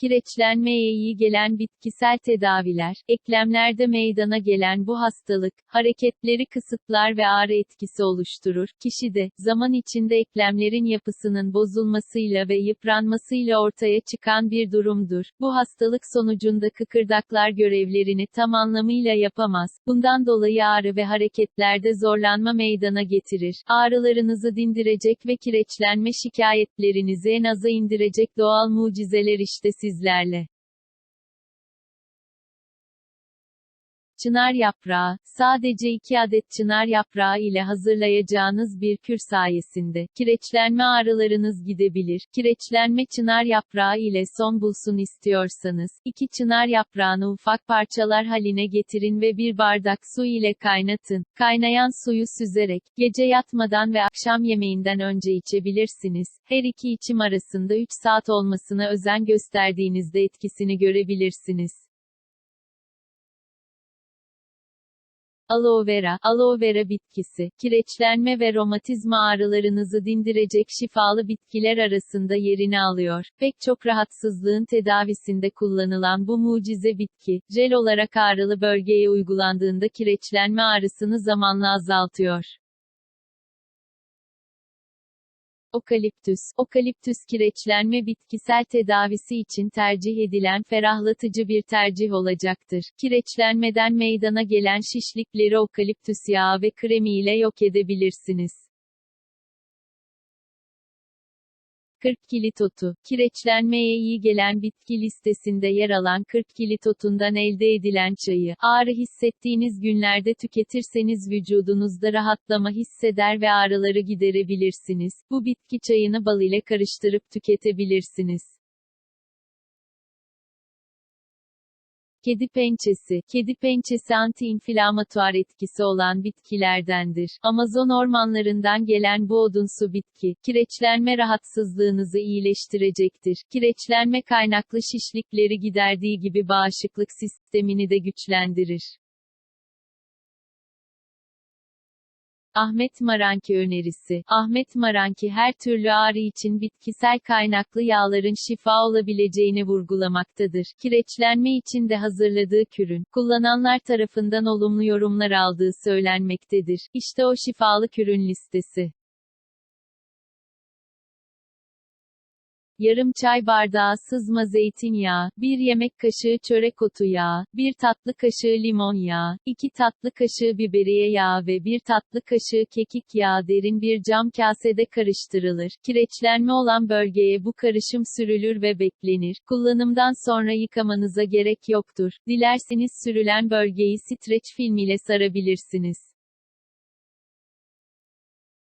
Kireçlenmeye iyi gelen bitkisel tedaviler, eklemlerde meydana gelen bu hastalık, hareketleri kısıtlar ve ağrı etkisi oluşturur. Kişide, zaman içinde eklemlerin yapısının bozulmasıyla ve yıpranmasıyla ortaya çıkan bir durumdur. Bu hastalık sonucunda kıkırdaklar görevlerini tam anlamıyla yapamaz. Bundan dolayı ağrı ve hareketlerde zorlanma meydana getirir. Ağrılarınızı dindirecek ve kireçlenme şikayetlerinizi en aza indirecek doğal mucizeler işte sizlerle. Çınar yaprağı, sadece 2 adet çınar yaprağı ile hazırlayacağınız bir kür sayesinde, kireçlenme ağrılarınız gidebilir. Kireçlenme çınar yaprağı ile son bulsun istiyorsanız, 2 çınar yaprağını ufak parçalar haline getirin ve bir bardak su ile kaynatın. Kaynayan suyu süzerek, gece yatmadan ve akşam yemeğinden önce içebilirsiniz. Her iki içim arasında 3 saat olmasına özen gösterdiğinizde etkisini görebilirsiniz. Aloe vera, aloe vera bitkisi, kireçlenme ve romatizma ağrılarınızı dindirecek şifalı bitkiler arasında yerini alıyor. Pek çok rahatsızlığın tedavisinde kullanılan bu mucize bitki, jel olarak ağrılı bölgeye uygulandığında kireçlenme ağrısını zamanla azaltıyor. Okaliptüs, okaliptüs kireçlenme bitkisel tedavisi için tercih edilen ferahlatıcı bir tercih olacaktır. Kireçlenmeden meydana gelen şişlikleri okaliptüs yağı ve kremi ile yok edebilirsiniz. 40 kilit otu, kireçlenmeye iyi gelen bitki listesinde yer alan 40 kilit otundan elde edilen çayı, ağrı hissettiğiniz günlerde tüketirseniz vücudunuzda rahatlama hisseder ve ağrıları giderebilirsiniz. Bu bitki çayını bal ile karıştırıp tüketebilirsiniz. Kedi pençesi, kedi pençesi anti-inflamatuar etkisi olan bitkilerdendir. Amazon ormanlarından gelen bu odunsu bitki, kireçlenme rahatsızlığınızı iyileştirecektir. Kireçlenme kaynaklı şişlikleri giderdiği gibi bağışıklık sistemini de güçlendirir. Ahmet Maranki önerisi. Ahmet Maranki her türlü ağrı için bitkisel kaynaklı yağların şifa olabileceğini vurgulamaktadır. Kireçlenme için de hazırladığı kürün, kullananlar tarafından olumlu yorumlar aldığı söylenmektedir. İşte o şifalı kürün listesi. Yarım çay bardağı sızma zeytinyağı, 1 yemek kaşığı çörek otu yağı, 1 tatlı kaşığı limon yağı, 2 tatlı kaşığı biberiye yağı ve 1 tatlı kaşığı kekik yağı derin bir cam kasede karıştırılır. Kireçlenme olan bölgeye bu karışım sürülür ve beklenir. Kullanımdan sonra yıkamanıza gerek yoktur. Dilerseniz sürülen bölgeyi streç film ile sarabilirsiniz.